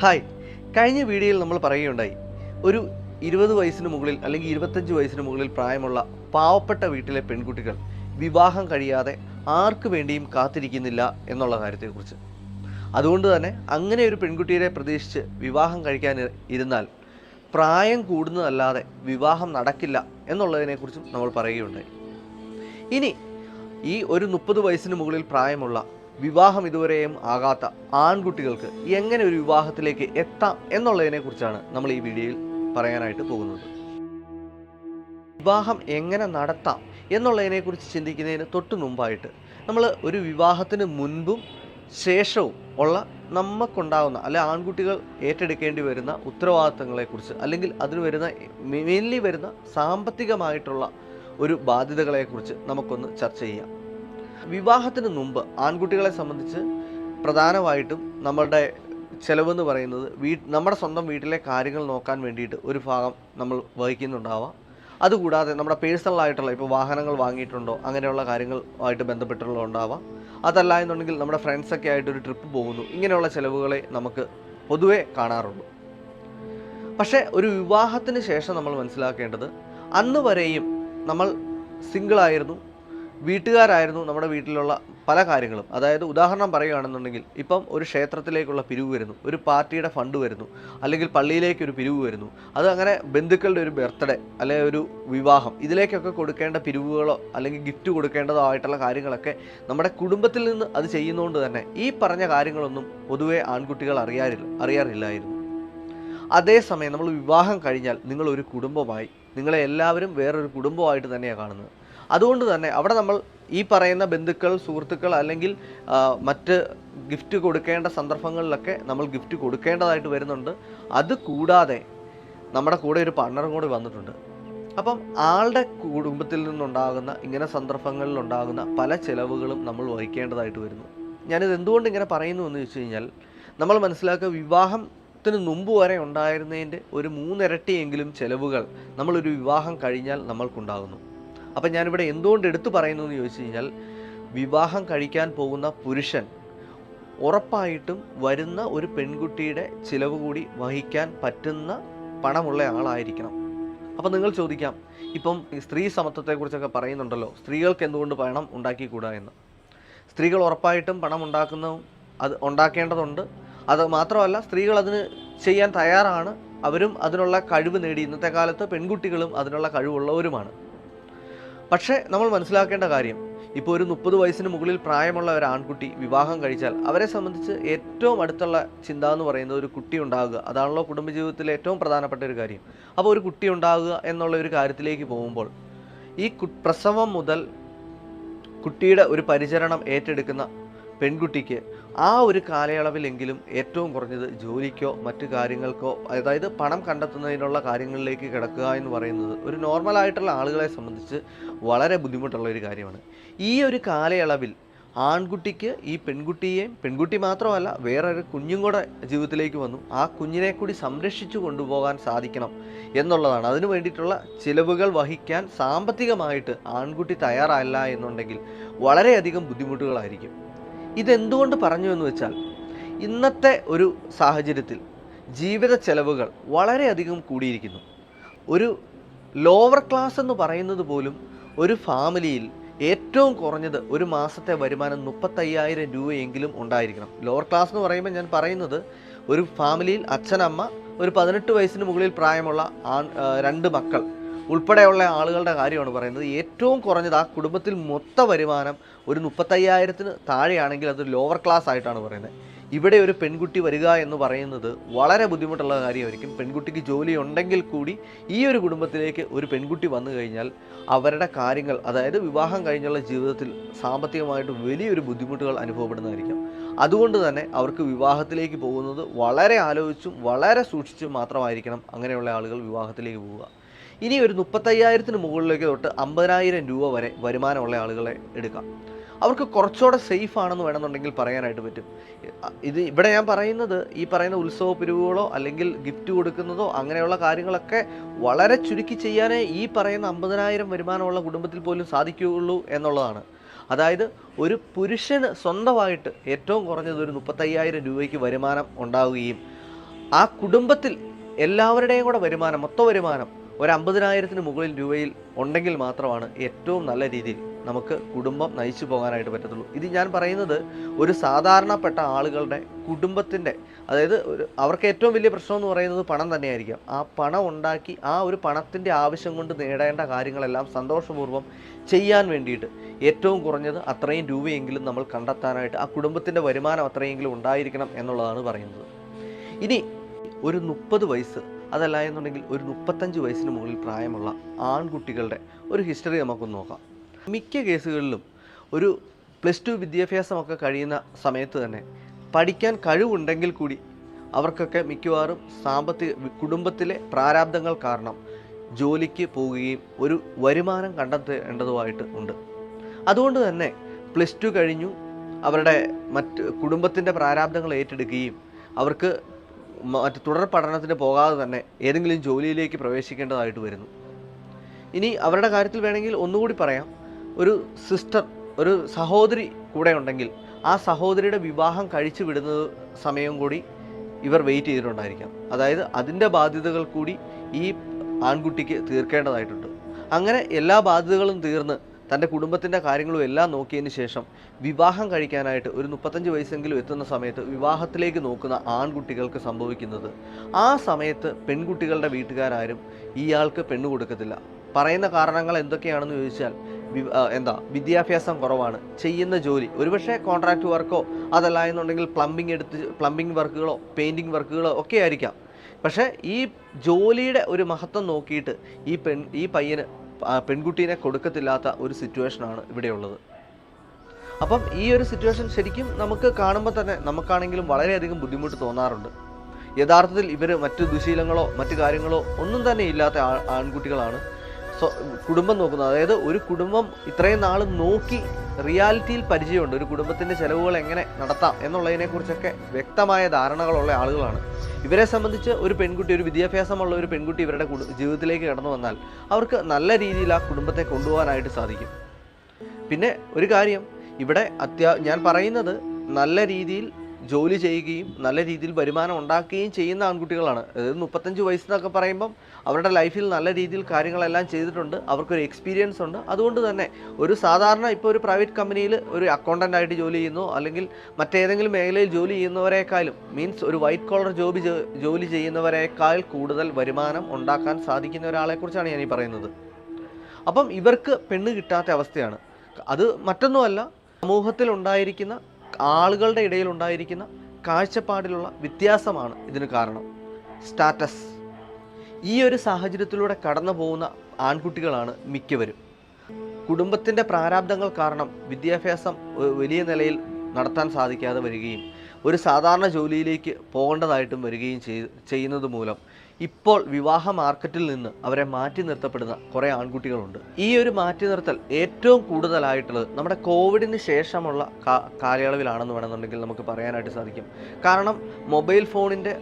Hi. കഴിഞ്ഞ വീഡിയോയിൽ നമ്മൾ പറയുകയുണ്ടായി ഒരു ഇരുപത് വയസ്സിന് മുകളിൽ അല്ലെങ്കിൽ ഇരുപത്തഞ്ച് വയസ്സിന് മുകളിൽ പ്രായമുള്ള പാവപ്പെട്ട വീട്ടിലെ പെൺകുട്ടികൾ വിവാഹം കഴിയാതെ ആർക്ക് വേണ്ടിയും കാത്തിരിക്കുന്നില്ല എന്നുള്ള കാര്യത്തെക്കുറിച്ച്. അതുകൊണ്ട് തന്നെ അങ്ങനെ ഒരു പെൺകുട്ടിയെ പ്രതീക്ഷിച്ച് വിവാഹം കഴിക്കാൻ ഇരുന്നാൽ പ്രായം കൂടുന്നതല്ലാതെ വിവാഹം നടക്കില്ല എന്നുള്ളതിനെക്കുറിച്ചും നമ്മൾ പറയുകയുണ്ടായി. ഇനി ഈ ഒരു മുപ്പത് വയസ്സിന് മുകളിൽ പ്രായമുള്ള വിവാഹം ഇതുവരെയും ആകാത്ത ആൺകുട്ടികൾക്ക് എങ്ങനെ ഒരു വിവാഹത്തിലേക്ക് എത്താം എന്നുള്ളതിനെ കുറിച്ചാണ് നമ്മൾ ഈ വീഡിയോയിൽ പറയാനായിട്ട് പോകുന്നത്. വിവാഹം എങ്ങനെ നടത്താം എന്നുള്ളതിനെക്കുറിച്ച് ചിന്തിക്കുന്നതിന് തൊട്ട് മുമ്പായിട്ട് നമ്മൾ ഒരു വിവാഹത്തിന് മുൻപും ശേഷവും ഉള്ള നമുക്കുണ്ടാകുന്ന അല്ലെ ആൺകുട്ടികൾ ഏറ്റെടുക്കേണ്ടി വരുന്ന ഉത്തരവാദിത്തങ്ങളെക്കുറിച്ച് അല്ലെങ്കിൽ അതിന് വരുന്ന മെയിൻലി വരുന്ന സാമ്പത്തികമായിട്ടുള്ള ഒരു ബാധ്യതകളെക്കുറിച്ച് നമുക്കൊന്ന് ചർച്ച ചെയ്യാം. വിവാഹത്തിന് മുമ്പ് ആൺകുട്ടികളെ സംബന്ധിച്ച് പ്രധാനമായിട്ടും നമ്മളുടെ ചിലവെന്ന് പറയുന്നത് വീ നമ്മുടെ സ്വന്തം വീട്ടിലെ കാര്യങ്ങൾ നോക്കാൻ വേണ്ടിയിട്ട് ഒരു ഭാഗം നമ്മൾ വഹിക്കുന്നുണ്ടാവാം. അതുകൂടാതെ നമ്മുടെ പേഴ്സണൽ ആയിട്ടുള്ള ഇപ്പോൾ വാഹനങ്ങൾ വാങ്ങിയിട്ടുണ്ടോ അങ്ങനെയുള്ള കാര്യങ്ങളുമായിട്ട് ബന്ധപ്പെട്ടുള്ള ഉണ്ടാവാം. അതല്ല എന്നുണ്ടെങ്കിൽ നമ്മുടെ ഫ്രണ്ട്സൊക്കെ ആയിട്ട് ഒരു ട്രിപ്പ് പോകുന്നു. ഇങ്ങനെയുള്ള ചിലവുകളെ നമുക്ക് പൊതുവെ കാണാറുള്ളൂ പക്ഷേ ഒരു വിവാഹത്തിന് ശേഷം നമ്മൾ മനസ്സിലാക്കേണ്ടത് അന്ന് വരെയും നമ്മൾ സിംഗിളായിരുന്നു വീട്ടുകാരായിരുന്നു നമ്മുടെ വീട്ടിലുള്ള പല കാര്യങ്ങളും. അതായത് ഉദാഹരണം പറയുകയാണെന്നുണ്ടെങ്കിൽ ഇപ്പം ഒരു ക്ഷേത്രത്തിലേക്കുള്ള പിരിവ് വരുന്നു ഒരു പാർട്ടിയുടെ ഫണ്ട് വരുന്നു അല്ലെങ്കിൽ പള്ളിയിലേക്ക് ഒരു പിരിവ് വരുന്നു. അത് അങ്ങനെ ബന്ധുക്കളുടെ ഒരു ബർത്ത്ഡേ അല്ലെങ്കിൽ ഒരു വിവാഹം ഇതിലേക്കൊക്കെ കൊടുക്കേണ്ട പിരിവുകളോ അല്ലെങ്കിൽ ഗിഫ്റ്റ് കൊടുക്കേണ്ടതോ ആയിട്ടുള്ള കാര്യങ്ങളൊക്കെ നമ്മുടെ കുടുംബത്തിൽ നിന്ന് അത് ചെയ്യുന്നതുകൊണ്ട് തന്നെ ഈ പറഞ്ഞ കാര്യങ്ങളൊന്നും പൊതുവെ ആൺകുട്ടികൾ അറിയാറില്ല അറിയാറില്ലായിരുന്നു. അതേസമയം നമ്മൾ വിവാഹം കഴിഞ്ഞാൽ നിങ്ങൾ ഒരു കുടുംബമായി നിങ്ങളെ എല്ലാവരും വേറൊരു കുടുംബമായിട്ട് തന്നെയാണ് കാണുന്നത്. അതുകൊണ്ട് തന്നെ അവിടെ നമ്മൾ ഈ പറയുന്ന ബന്ധുക്കൾ സുഹൃത്തുക്കൾ അല്ലെങ്കിൽ മറ്റ് ഗിഫ്റ്റ് കൊടുക്കേണ്ട സന്ദർഭങ്ങളിലൊക്കെ നമ്മൾ ഗിഫ്റ്റ് കൊടുക്കേണ്ടതായിട്ട് വരുന്നുണ്ട്. അത് കൂടാതെ നമ്മുടെ കൂടെ ഒരു പാർട്ണറും കൂടി വന്നിട്ടുണ്ട്. അപ്പം ആളുടെ കുടുംബത്തിൽ നിന്നുണ്ടാകുന്ന ഇങ്ങനെ സന്ദർഭങ്ങളിൽ ഉണ്ടാകുന്ന പല ചിലവുകളും നമ്മൾ വഹിക്കേണ്ടതായിട്ട് വരുന്നു. ഞാനിത് എന്തുകൊണ്ട് ഇങ്ങനെ പറയുന്നു എന്ന് വെച്ച് കഴിഞ്ഞാൽ നമ്മൾ മനസ്സിലാക്കുക വിവാഹത്തിന് മുമ്പ് വരെ ഉണ്ടായിരുന്നതിന്റെ ഒരു മൂന്നിരട്ടിയെങ്കിലും ചിലവുകൾ നമ്മളൊരു വിവാഹം കഴിഞ്ഞാൽ നമ്മൾക്കുണ്ടാകുന്നു. അപ്പം ഞാനിവിടെ എന്തുകൊണ്ട് എടുത്തു പറയുന്നു എന്ന് ചോദിച്ചു കഴിഞ്ഞാൽ വിവാഹം കഴിക്കാൻ പോകുന്ന പുരുഷൻ ഉറപ്പായിട്ടും വരുന്ന ഒരു പെൺകുട്ടിയുടെ ചിലവ് കൂടി വഹിക്കാൻ പറ്റുന്ന പണമുള്ള ആളായിരിക്കണം. അപ്പം നിങ്ങൾ ചോദിക്കാം ഇപ്പം സ്ത്രീ സമത്വത്തെക്കുറിച്ചൊക്കെ പറയുന്നുണ്ടല്ലോ സ്ത്രീകൾക്ക് എന്തുകൊണ്ട് പണം ഉണ്ടാക്കിക്കൂടാ എന്ന്? സ്ത്രീകൾ ഉറപ്പായിട്ടും പണം ഉണ്ടാക്കുന്ന അത് ഉണ്ടാക്കേണ്ടതുണ്ട്. അത് മാത്രമല്ല സ്ത്രീകൾ അതിന് ചെയ്യാൻ തയ്യാറാണ്. അവരും അതിനുള്ള കഴിവ് നേടി. ഇന്നത്തെ കാലത്ത് പെൺകുട്ടികളും അതിനുള്ള കഴിവുള്ളവരുമാണ്. പക്ഷേ നമ്മൾ മനസ്സിലാക്കേണ്ട കാര്യം ഇപ്പോൾ ഒരു മുപ്പത് വയസ്സിന് മുകളിൽ പ്രായമുള്ള ഒരു ആൺകുട്ടി വിവാഹം കഴിച്ചാൽ അവരെ സംബന്ധിച്ച് ഏറ്റവും അടുത്തുള്ള ചിന്ത എന്ന് പറയുന്നത് ഒരു കുട്ടി ഉണ്ടാകുക. അതാണല്ലോ കുടുംബജീവിതത്തിലെ ഏറ്റവും പ്രധാനപ്പെട്ട ഒരു കാര്യം. അപ്പോൾ ഒരു കുട്ടി ഉണ്ടാകുക എന്നുള്ള ഒരു കാര്യത്തിലേക്ക് പോകുമ്പോൾ ഈ പ്രസവം മുതൽ കുട്ടിയുടെ ഒരു പരിചരണം ഏറ്റെടുക്കുന്ന പെൺകുട്ടിക്ക് ആ ഒരു കാലയളവിലെങ്കിലും ഏറ്റവും കുറഞ്ഞത് ജോലിക്കോ മറ്റു കാര്യങ്ങൾക്കോ അതായത് പണം കണ്ടെത്തുന്നതിനുള്ള കാര്യങ്ങളിലേക്ക് കിടക്കുക എന്ന് പറയുന്നത് ഒരു നോർമലായിട്ടുള്ള ആളുകളെ സംബന്ധിച്ച് വളരെ ബുദ്ധിമുട്ടുള്ള ഒരു കാര്യമാണ്. ഈ ഒരു കാലയളവിൽ ആൺകുട്ടിക്ക് ഈ പെൺകുട്ടിയെയും പെൺകുട്ടി മാത്രമല്ല വേറൊരു കുഞ്ഞും കൂടെ ജീവിതത്തിലേക്ക് വന്നു. ആ കുഞ്ഞിനെ കൂടി സംരക്ഷിച്ചു കൊണ്ടുപോകാൻ സാധിക്കണം എന്നുള്ളതാണ്. അതിനു വേണ്ടിയിട്ടുള്ള ചിലവുകൾ വഹിക്കാൻ സാമ്പത്തികമായിട്ട് ആൺകുട്ടി തയ്യാറല്ല എന്നുണ്ടെങ്കിൽ വളരെയധികം ബുദ്ധിമുട്ടുകളായിരിക്കും. ഇതെന്തുകൊണ്ട് പറഞ്ഞു എന്ന് വെച്ചാൽ ഇന്നത്തെ ഒരു സാഹചര്യത്തിൽ ജീവിത ചെലവുകൾ വളരെയധികം കൂടിയിരിക്കുന്നു. ഒരു ലോവർ ക്ലാസ് എന്ന് പറയുന്നത് പോലും ഒരു ഫാമിലിയിൽ ഏറ്റവും കുറഞ്ഞത് ഒരു മാസത്തെ വരുമാനം മുപ്പത്തയ്യായിരം രൂപയെങ്കിലും ഉണ്ടായിരിക്കണം. ലോവർ ക്ലാസ് എന്ന് പറയുമ്പോൾ ഞാൻ പറയുന്നത് ഒരു ഫാമിലിയിൽ അച്ഛനമ്മ ഒരു പതിനെട്ട് വയസ്സിന് മുകളിൽ പ്രായമുള്ള ആൺ രണ്ട് മക്കൾ. ഉൾപ്പെടെയുള്ള ആളുകളുടെ കാര്യമാണ് പറയുന്നത്. ഏറ്റവും കുറഞ്ഞത് ആ കുടുംബത്തിൽ മൊത്ത വരുമാനം ഒരു മുപ്പത്തയ്യായിരത്തിന് താഴെയാണെങ്കിൽ അത് ലോവർ ക്ലാസ് ആയിട്ടാണ് പറയുന്നത്. ഇവിടെ ഒരു പെൺകുട്ടി വരിക എന്ന് പറയുന്നത് വളരെ ബുദ്ധിമുട്ടുള്ള കാര്യമായിരിക്കും. പെൺകുട്ടിക്ക് ജോലി ഉണ്ടെങ്കിൽ കൂടി ഈ ഒരു കുടുംബത്തിലേക്ക് ഒരു പെൺകുട്ടി വന്നു കഴിഞ്ഞാൽ അവരുടെ കാര്യങ്ങൾ അതായത് വിവാഹം കഴിഞ്ഞുള്ള ജീവിതത്തിൽ സാമ്പത്തികമായിട്ട് വലിയൊരു ബുദ്ധിമുട്ടുകൾ അനുഭവപ്പെടുന്നതായിരിക്കും. അതുകൊണ്ട് തന്നെ അവർക്ക് വിവാഹത്തിലേക്ക് പോകുന്നത് വളരെ ആലോചിച്ചും വളരെ സൂക്ഷിച്ചും മാത്രമായിരിക്കണം അങ്ങനെയുള്ള ആളുകൾ വിവാഹത്തിലേക്ക് പോവുക. ഇനി ഒരു മുപ്പത്തയ്യായിരത്തിന് മുകളിലേക്ക് തൊട്ട് അമ്പതിനായിരം രൂപ വരെ വരുമാനമുള്ള ആളുകളെ എടുക്കാം. അവർക്ക് കുറച്ചുകൂടെ സേഫ് ആണെന്ന് വേണമെന്നുണ്ടെങ്കിൽ പറയാനായിട്ട് പറ്റും. ഇത് ഇവിടെ ഞാൻ പറയുന്നത് ഈ പറയുന്ന ഉത്സവ പിരിവുകളോ അല്ലെങ്കിൽ ഗിഫ്റ്റ് കൊടുക്കുന്നതോ അങ്ങനെയുള്ള കാര്യങ്ങളൊക്കെ വളരെ ചുരുക്കി ചെയ്യാനേ ഈ പറയുന്ന അമ്പതിനായിരം വരുമാനമുള്ള കുടുംബത്തിൽ പോലും സാധിക്കുകയുള്ളൂ എന്നുള്ളതാണ്. അതായത് ഒരു പുരുഷന് സ്വന്തമായിട്ട് ഏറ്റവും കുറഞ്ഞത് ഒരു മുപ്പത്തയ്യായിരം രൂപയ്ക്ക് വരുമാനം ഉണ്ടാവുകയും ആ കുടുംബത്തിൽ എല്ലാവരുടെയും കൂടെ വരുമാനം മൊത്ത വരുമാനം ഒരു അമ്പതിനായിരത്തിന് മുകളിൽ രൂപയിൽ ഉണ്ടെങ്കിൽ മാത്രമാണ് ഏറ്റവും നല്ല രീതിയിൽ നമുക്ക് കുടുംബം നയിച്ചു പോകാനായിട്ട് പറ്റത്തുള്ളൂ. ഇത് ഞാൻ പറയുന്നത് ഒരു സാധാരണപ്പെട്ട ആളുകളുടെ കുടുംബത്തിന്റെ അതായത് ഒരു അവർക്ക് ഏറ്റവും വലിയ പ്രശ്നം എന്ന് പറയുന്നത് പണം തന്നെയായിരിക്കാം. ആ പണം ഉണ്ടാക്കി ആ ഒരു പണത്തിന്റെ ആവശ്യം കൊണ്ട് നേടേണ്ട കാര്യങ്ങളെല്ലാം സന്തോഷപൂർവം ചെയ്യാൻ വേണ്ടിയിട്ട് ഏറ്റവും കുറഞ്ഞത് അത്രയും രൂപയെങ്കിലും നമ്മൾ കണ്ടെത്താനായിട്ട് ആ കുടുംബത്തിന്റെ വരുമാനം അത്രയെങ്കിലും ഉണ്ടായിരിക്കണം എന്നുള്ളതാണ് പറയുന്നത്. ഇനി ഒരു മുപ്പത് വയസ്സ് അതല്ല എന്നുണ്ടെങ്കിൽ ഒരു മുപ്പത്തഞ്ച് വയസ്സിന് മുകളിൽ പ്രായമുള്ള ആൺകുട്ടികളുടെ ഒരു ഹിസ്റ്ററി നമുക്കൊന്ന് നോക്കാം. മിക്ക കേസുകളിലും ഒരു പ്ലസ് ടു വിദ്യാഭ്യാസമൊക്കെ കഴിയുന്ന സമയത്ത് തന്നെ പഠിക്കാൻ കഴിവുണ്ടെങ്കിൽ കൂടി അവർക്കൊക്കെ മിക്കവാറും സാമ്പത്തിക കുടുംബത്തിലെ പ്രാരാബ്ദങ്ങൾ കാരണം ജോലിക്ക് പോവുകയും ഒരു വരുമാനം കണ്ടെത്തേണ്ടതുമായിട്ട് ഉണ്ട്. അതുകൊണ്ട് തന്നെ പ്ലസ് ടു കഴിഞ്ഞു അവരുടെ മറ്റ് കുടുംബത്തിന്റെ പ്രാരാബ്ദങ്ങൾ ഏറ്റെടുക്കുകയും അവർക്ക് മറ്റ് തുടർ പഠനത്തിന് പോകാതെ തന്നെ ഏതെങ്കിലും ജോലിയിലേക്ക് പ്രവേശിക്കേണ്ടതായിട്ട് വരുന്നു. ഇനി അവരുടെ കാര്യത്തിൽ വേണമെങ്കിൽ ഒന്നുകൂടി പറയാം. ഒരു സിസ്റ്റർ ഒരു സഹോദരി കൂടെ ഉണ്ടെങ്കിൽ ആ സഹോദരിയുടെ വിവാഹം കഴിച്ചു വിടുന്ന സമയം കൂടി ഇവർ വെയിറ്റ് ചെയ്തിട്ടുണ്ടായിരിക്കാം. അതായത് അതിന്റെ ബാധ്യതകൾ കൂടി ഈ ആൺകുട്ടിക്ക് തീർക്കേണ്ടതായിട്ടുണ്ട്. അങ്ങനെ എല്ലാ ബാധ്യതകളും തീർന്ന് തന്റെ കുടുംബത്തിന്റെ കാര്യങ്ങളും എല്ലാം നോക്കിയതിന് ശേഷം വിവാഹം കഴിക്കാനായിട്ട് ഒരു മുപ്പത്തഞ്ച് വയസ്സെങ്കിലും എത്തുന്ന സമയത്ത് വിവാഹത്തിലേക്ക് നോക്കുന്ന ആൺകുട്ടികൾക്ക് സംഭവിക്കുന്നത്. ആ സമയത്ത് പെൺകുട്ടികളുടെ വീട്ടുകാരും ഇയാൾക്ക് പെണ്ണു കൊടുക്കത്തില്ല. പറയുന്ന കാരണങ്ങൾ എന്തൊക്കെയാണെന്ന് ചോദിച്ചാൽ എന്താ വിദ്യാഭ്യാസം കുറവാണ് ചെയ്യുന്ന ജോലി ഒരുപക്ഷെ കോൺട്രാക്ട് വർക്കോ അതല്ല എന്നുണ്ടെങ്കിൽ പ്ലംബിംഗ് എടുത്ത് പ്ലംബിംഗ് വർക്കുകളോ പെയിന്റിങ് വർക്കുകളോ ഒക്കെ ആയിരിക്കാം. പക്ഷേ ഈ ജോലിയുടെ ഒരു മഹത്വം നോക്കിയിട്ട് ഈ പെൺ ഈ പയ്യന് പെൺകുട്ടീനെ കൊടുക്കത്തില്ലാത്ത ഒരു സിറ്റുവേഷനാണ് ഇവിടെയുള്ളത്. അപ്പം ഈ ഒരു സിറ്റുവേഷൻ ശരിക്കും നമുക്ക് കാണുമ്പോൾ തന്നെ നമുക്കാണെങ്കിലും വളരെയധികം ബുദ്ധിമുട്ട് തോന്നാറുണ്ട്. യഥാർത്ഥത്തിൽ ഇവർ മറ്റു ദുശീലങ്ങളോ മറ്റു കാര്യങ്ങളോ ഒന്നും തന്നെ ഇല്ലാത്ത ആൺകുട്ടികളാണ്. കുടുംബം നോക്കുന്നത് അതായത് ഒരു കുടുംബം ഇത്രയും നാൾ നോക്കി റിയാലിറ്റിയിൽ പരിചയമുണ്ട്. ഒരു കുടുംബത്തിന്റെ ചിലവുകൾ എങ്ങനെ നടത്താം എന്നുള്ളതിനെക്കുറിച്ചൊക്കെ വ്യക്തമായ ധാരണകളുള്ള ആളുകളാണ്. ഇവരെ സംബന്ധിച്ച് ഒരു പെൺകുട്ടി ഒരു വിദ്യാഭ്യാസമുള്ള ഒരു പെൺകുട്ടി ഇവരുടെ ജീവിതത്തിലേക്ക് കടന്നു വന്നാൽ അവർക്ക് നല്ല രീതിയിൽ ആ കുടുംബത്തെ കൊണ്ടുപോകാനായിട്ട് സാധിക്കും. പിന്നെ ഒരു കാര്യം ഇവിടെ അത്യാ ഞാൻ പറയുന്നത് നല്ല രീതിയിൽ ജോലി ചെയ്യുകയും നല്ല രീതിയിൽ വരുമാനം ഉണ്ടാക്കുകയും ചെയ്യുന്ന ആൺകുട്ടികളാണ്. അതായത് മുപ്പത്തഞ്ച് വയസ്സെന്നൊക്കെ പറയുമ്പം അവരുടെ ലൈഫിൽ നല്ല രീതിയിൽ കാര്യങ്ങളെല്ലാം ചെയ്തിട്ടുണ്ട്. അവർക്കൊരു എക്സ്പീരിയൻസ് ഉണ്ട്. അതുകൊണ്ട് തന്നെ ഒരു സാധാരണ ഇപ്പോൾ ഒരു പ്രൈവറ്റ് കമ്പനിയിൽ ഒരു അക്കൗണ്ടന്റ് ആയിട്ട് ജോലി ചെയ്യുന്നു. അല്ലെങ്കിൽ മറ്റേതെങ്കിലും മേഖലയിൽ ജോലി ചെയ്യുന്നവരെക്കാളും മീൻസ് ഒരു വൈറ്റ് കോളർ ജോബി ജോലി ചെയ്യുന്നവരെക്കാൾ കൂടുതൽ വരുമാനം ഉണ്ടാക്കാൻ സാധിക്കുന്ന ഒരാളെക്കുറിച്ചാണ് ഞാൻ ഈ പറയുന്നത്. അപ്പം ഇവർക്ക് പെണ്ണ് കിട്ടാത്ത അവസ്ഥയാണ്. അത് മറ്റൊന്നുമല്ല സമൂഹത്തിൽ ഉണ്ടായിരിക്കുന്ന ആളുകളുടെ ഇടയിൽ ഉണ്ടായിരിക്കുന്ന കാഴ്ചപ്പാടിലുള്ള വ്യത്യാസമാണ് ഇതിന് കാരണം. സ്റ്റാറ്റസ് ഈ ഒരു സാഹചര്യത്തിലൂടെ കടന്നു പോകുന്ന ആൺകുട്ടികളാണ് മിക്കവരും. കുടുംബത്തിന്റെ പ്രാരാബ്ദങ്ങൾ കാരണം വിദ്യാഭ്യാസം വലിയ നിലയിൽ നടത്താൻ സാധിക്കാതെ വരികയും ഒരു സാധാരണ ജോലിയിലേക്ക് പോകേണ്ടതായിട്ടും വരികയും ചെയ്യുന്നത് മൂലം ഇപ്പോൾ വിവാഹ മാർക്കറ്റിൽ നിന്ന് അവരെ മാറ്റി നിർത്തപ്പെടുന്ന കുറേ ആൺകുട്ടികളുണ്ട്. ഈ ഒരു മാറ്റി നിർത്തൽ ഏറ്റവും കൂടുതലായിട്ടുള്ളത് നമ്മുടെ കോവിഡിന് ശേഷമുള്ള കാലയളവിലാണെന്ന് വേണമെന്നുണ്ടെങ്കിൽ നമുക്ക് പറയാനായിട്ട് സാധിക്കും. കാരണം മൊബൈൽ ഫോണിന്റെ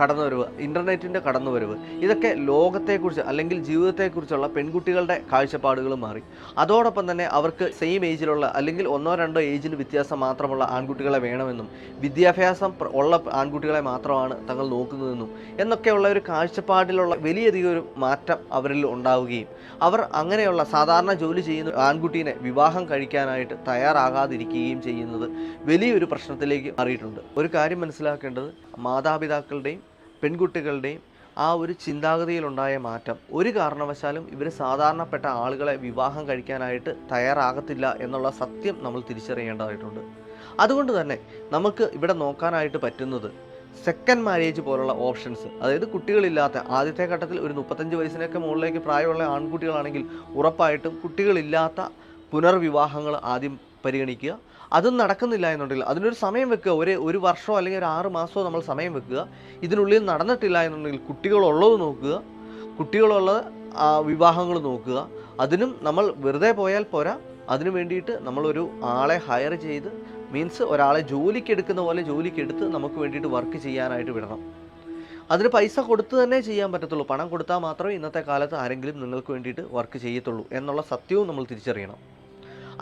കടന്നുവരവ് ഇന്റർനെറ്റിന്റെ കടന്നുവരവ്. ഇതൊക്കെ ലോകത്തെക്കുറിച്ച് അല്ലെങ്കിൽ ജീവിതത്തെക്കുറിച്ചുള്ള പെൺകുട്ടികളുടെ കാഴ്ചപ്പാടുകൾ മാറി. അതോടൊപ്പം തന്നെ അവർക്ക് സെയിം ഏജിലുള്ള അല്ലെങ്കിൽ ഒന്നോ രണ്ടോ ഏജിൽ വ്യത്യാസം മാത്രമുള്ള ആൺകുട്ടികളെ വേണമെന്നും വിദ്യാഭ്യാസം ഉള്ള ആൺകുട്ടികളെ മാത്രമാണ് തങ്ങൾ നോക്കുന്നതെന്നും എന്നൊക്കെയുള്ള ഒരു കാഴ്ചപ്പാടിലുള്ള വലിയധികം ഒരു മാറ്റം അവരിൽ ഉണ്ടാവുകയും അവർ അങ്ങനെയുള്ള സാധാരണ ജോലി ചെയ്യുന്ന ആൺകുട്ടീനെ വിവാഹം കഴിക്കാനായിട്ട് തയ്യാറാകാതിരിക്കുകയും ചെയ്യുന്നത് വലിയൊരു പ്രശ്നത്തിലേക്ക് മാറിയിട്ടുണ്ട്. ഒരു കാര്യം മനസ്സിലാക്കേണ്ടത് മാതാപിതാക്കളുടെയും പെൺകുട്ടികളുടെയും ആ ഒരു ചിന്താഗതിയിലുണ്ടായ മാറ്റം. ഒരു കാരണവശാലും ഇവർ സാധാരണപ്പെട്ട ആളുകളെ വിവാഹം കഴിക്കാനായിട്ട് തയ്യാറാകത്തില്ല എന്നുള്ള സത്യം നമ്മൾ തിരിച്ചറിയേണ്ടതായിട്ടുണ്ട്. അതുകൊണ്ട് തന്നെ നമുക്ക് ഇവിടെ നോക്കാനായിട്ട് പറ്റുന്നത് സെക്കൻഡ് മാരേജ് പോലുള്ള ഓപ്ഷൻസ് അതായത് കുട്ടികളില്ലാത്ത ആദ്യത്തെ ഘട്ടത്തിൽ ഒരു മുപ്പത്തഞ്ച് വയസ്സിനൊക്കെ മുകളിലേക്ക് പ്രായമുള്ള ആൺകുട്ടികളാണെങ്കിൽ ഉറപ്പായിട്ടും കുട്ടികളില്ലാത്ത പുനർവിവാഹങ്ങൾ ആദ്യം പരിഗണിക്കുക. അതും നടക്കുന്നില്ല എന്നുണ്ടെങ്കിൽ അതിനൊരു സമയം വെക്കുക. ഒരു ഒരു വർഷമോ അല്ലെങ്കിൽ ഒരു ആറ് മാസമോ നമ്മൾ സമയം വെക്കുക. ഇതിനുള്ളിൽ നടന്നിട്ടില്ല എന്നുണ്ടെങ്കിൽ കുട്ടികളുള്ളത് നോക്കുക. കുട്ടികളുള്ള വിവാഹങ്ങൾ നോക്കുക. അതിനും നമ്മൾ വെറുതെ പോയാൽ പോരാ. അതിനു വേണ്ടിയിട്ട് നമ്മളൊരു ആളെ ഹയർ ചെയ്ത് മീൻസ് ഒരാളെ ജോലിക്ക് എടുക്കുന്ന പോലെ ജോലിക്ക് എടുത്ത് നമുക്ക് വേണ്ടിയിട്ട് വർക്ക് ചെയ്യാനായിട്ട് വിടണം. അതിന് പൈസ കൊടുത്ത് തന്നെ ചെയ്യാൻ പറ്റത്തുള്ളൂ. പണം കൊടുത്താൽ മാത്രമേ ഇന്നത്തെ കാലത്ത് ആരെങ്കിലും നിങ്ങൾക്ക് വേണ്ടിയിട്ട് വർക്ക് ചെയ്യത്തുള്ളൂ എന്നുള്ള സത്യവും നമ്മൾ തിരിച്ചറിയണം.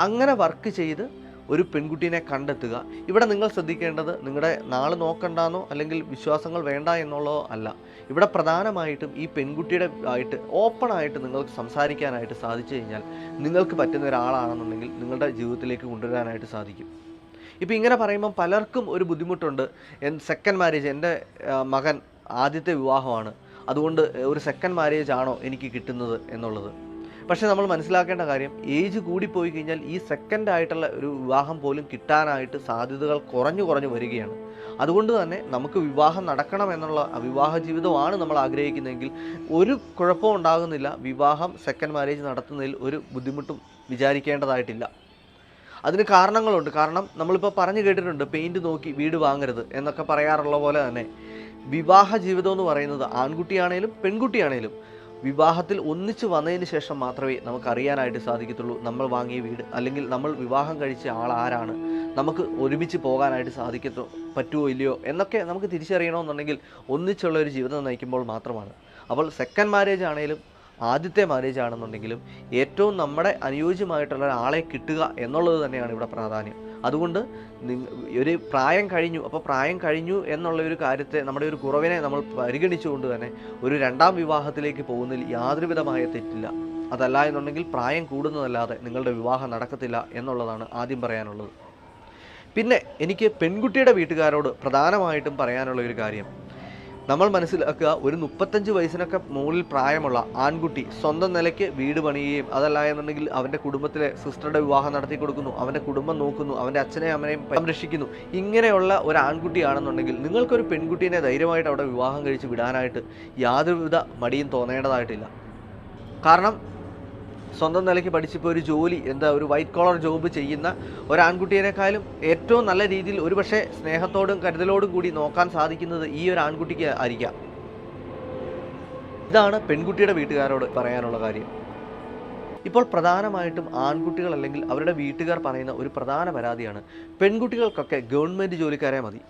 അങ്ങനെ വർക്ക് ചെയ്ത് ഒരു പെൺകുട്ടീനെ കണ്ടെത്തുക. ഇവിടെ നിങ്ങൾ ശ്രദ്ധിക്കേണ്ടത് നിങ്ങളുടെ നാളെ നോക്കണ്ടെന്നോ അല്ലെങ്കിൽ വിശ്വാസങ്ങൾ വേണ്ട എന്നുള്ളതോ അല്ല. ഇവിടെ പ്രധാനമായിട്ടും ഈ പെൺകുട്ടിയുടെ ആയിട്ട് ഓപ്പണായിട്ട് നിങ്ങൾക്ക് സംസാരിക്കാനായിട്ട് സാധിച്ചു കഴിഞ്ഞാൽ നിങ്ങൾക്ക് പറ്റുന്ന ഒരാളാണെന്നുണ്ടെങ്കിൽ നിങ്ങളുടെ ജീവിതത്തിലേക്ക് കൊണ്ടുവരാനായിട്ട് സാധിക്കും. ഇപ്പോൾ ഇങ്ങനെ പറയുമ്പം പലർക്കും ഒരു ബുദ്ധിമുട്ടുണ്ട്. സെക്കൻഡ് മാരേജ് എന്റെ മകൻ ആദ്യത്തെ വിവാഹമാണ്. അതുകൊണ്ട് ഒരു സെക്കൻഡ് മാരേജ് ആണോ എനിക്ക് കിട്ടുന്നത് എന്നുള്ളത്. പക്ഷേ നമ്മൾ മനസ്സിലാക്കേണ്ട കാര്യം ഏജ് കൂടിപ്പോയി കഴിഞ്ഞാൽ ഈ സെക്കൻഡ് ആയിട്ടുള്ള ഒരു വിവാഹം പോലും കിട്ടാനായിട്ട് സാധ്യതകൾ കുറഞ്ഞു കുറഞ്ഞു വരികയാണ്. അതുകൊണ്ട് തന്നെ നമുക്ക് വിവാഹം നടക്കണം എന്നുള്ള വിവാഹ ജീവിതമാണ് നമ്മൾ ആഗ്രഹിക്കുന്നതെങ്കിൽ ഒരു കുഴപ്പവും ഉണ്ടാകുന്നില്ല. വിവാഹം സെക്കൻഡ് മാരേജ് നടത്തുന്നതിൽ ഒരു ബുദ്ധിമുട്ടും വിചാരിക്കേണ്ടതായിട്ടില്ല. അതിന് കാരണങ്ങളുണ്ട്. കാരണം നമ്മളിപ്പോൾ പറഞ്ഞു കേട്ടിട്ടുണ്ട് പെയിന്റ് നോക്കി വീട് വാങ്ങരുത് എന്നൊക്കെ പറയാറുള്ള പോലെ തന്നെ. വിവാഹ ജീവിതം എന്ന് പറയുന്നത് ആൺകുട്ടിയാണേലും പെൺകുട്ടിയാണേലും വിവാഹത്തിൽ ഒന്നിച്ചു വന്നതിന് ശേഷം മാത്രമേ നമുക്ക് അറിയാനായിട്ട് സാധിക്കത്തുള്ളൂ നമ്മൾ വാങ്ങിയ വീട് അല്ലെങ്കിൽ നമ്മൾ വിവാഹം കഴിച്ച ആൾ ആരാണ്. നമുക്ക് ഒരുമിച്ച് പോകാനായിട്ട് സാധിക്കത്തോ പറ്റുമോ ഇല്ലയോ എന്നൊക്കെ നമുക്ക് തിരിച്ചറിയണമെന്നുണ്ടെങ്കിൽ ഒന്നിച്ചുള്ള ഒരു ജീവിതം നയിക്കുമ്പോൾ മാത്രമാണ്. അപ്പോൾ സെക്കൻഡ് മാരേജ് ആണെങ്കിലും ആദ്യത്തെ മാരേജ് ആണെന്നുണ്ടെങ്കിലും ഏറ്റവും നമ്മുടെ അനുയോജ്യമായിട്ടുള്ള ഒരാളെ കിട്ടുക എന്നുള്ളത് തന്നെയാണ് ഇവിടെ പ്രാധാന്യം. അതുകൊണ്ട് ഒരു പ്രായം കഴിഞ്ഞു അപ്പോൾ പ്രായം കഴിഞ്ഞു എന്നുള്ള ഒരു കാര്യത്തെ നമ്മുടെ ഒരു കുറവിനെ നമ്മൾ പരിഗണിച്ചുകൊണ്ട് തന്നെ ഒരു രണ്ടാം വിവാഹത്തിലേക്ക് പോകുന്നതിൽ യാതൊരുവിധമായ തെറ്റില്ല. അതല്ല എന്നുണ്ടെങ്കിൽ പ്രായം കൂടുന്നതല്ലാതെ നിങ്ങളുടെ വിവാഹം നടക്കത്തില്ല എന്നുള്ളതാണ് ആദ്യം പറയാനുള്ളത്. പിന്നെ എനിക്ക് പെൺകുട്ടിയുടെ വീട്ടുകാരോട് പ്രധാനമായിട്ടും പറയാനുള്ള ഒരു കാര്യം. നമ്മൾ മനസ്സിലാക്കുക ഒരു മുപ്പത്തഞ്ച് വയസ്സിനൊക്കെ മുകളിൽ പ്രായമുള്ള ആൺകുട്ടി സ്വന്തം നിലയ്ക്ക് വീട് പണിയുകയും അതല്ല എന്നുണ്ടെങ്കിൽ അവന്റെ കുടുംബത്തിലെ സിസ്റ്ററുടെ വിവാഹം നടത്തി കൊടുക്കുന്നു അവന്റെ കുടുംബം നോക്കുന്നു അവന്റെ അച്ഛനെയും അമ്മനെയും സംരക്ഷിക്കുന്നു. ഇങ്ങനെയുള്ള ഒരു ആൺകുട്ടിയാണെന്നുണ്ടെങ്കിൽ നിങ്ങൾക്കൊരു പെൺകുട്ടീനെ ധൈര്യമായിട്ട് അവിടെ വിവാഹം കഴിച്ച് വിടാനായിട്ട് യാതൊരുവിധ മടിയും തോന്നേണ്ടതായിട്ടില്ല. കാരണം സ്വന്തം നിലയ്ക്ക് പഠിച്ചിപ്പോൾ ഒരു ജോലി എന്താ ഒരു വൈറ്റ് കോളർ ജോബ് ചെയ്യുന്ന ഒരു ആൺകുട്ടിയേക്കാളും ഏറ്റവും നല്ല രീതിയിൽ ഒരുപക്ഷെ സ്നേഹത്തോടും കരുതലോടും കൂടി നോക്കാൻ സാധിക്കുന്നത് ഈ ഒരു ആൺകുട്ടിക്ക് ആയിരിക്കാം. ഇതാണ് പെൺകുട്ടിയുടെ വീട്ടുകാരോട് പറയാനുള്ള കാര്യം. ഇപ്പോൾ പ്രധാനമായിട്ടും ആൺകുട്ടികൾ അല്ലെങ്കിൽ അവരുടെ വീട്ടുകാർ പറയുന്ന ഒരു പ്രധാന പരാതിയാണ് പെൺകുട്ടികൾക്കൊക്കെ ഗവൺമെന്റ് ജോലിക്കാരെ മതി.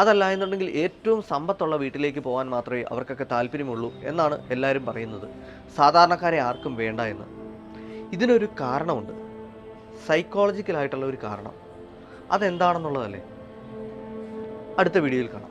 അതല്ല എന്നുണ്ടെങ്കിൽ ഏറ്റവും സമ്പത്തുള്ള വീട്ടിലേക്ക് പോകാൻ മാത്രമേ അവർക്കൊക്കെ താല്പര്യമുള്ളൂ എന്നാണ് എല്ലാവരും പറയുന്നത്. സാധാരണക്കാരെ ആർക്കും വേണ്ട എന്ന്. ഇതിനൊരു കാരണമുണ്ട്. സൈക്കോളജിക്കലായിട്ടുള്ള ഒരു കാരണം. അതെന്താണെന്നുള്ളതല്ലേ? അടുത്ത വീഡിയോയിൽ കാണാം.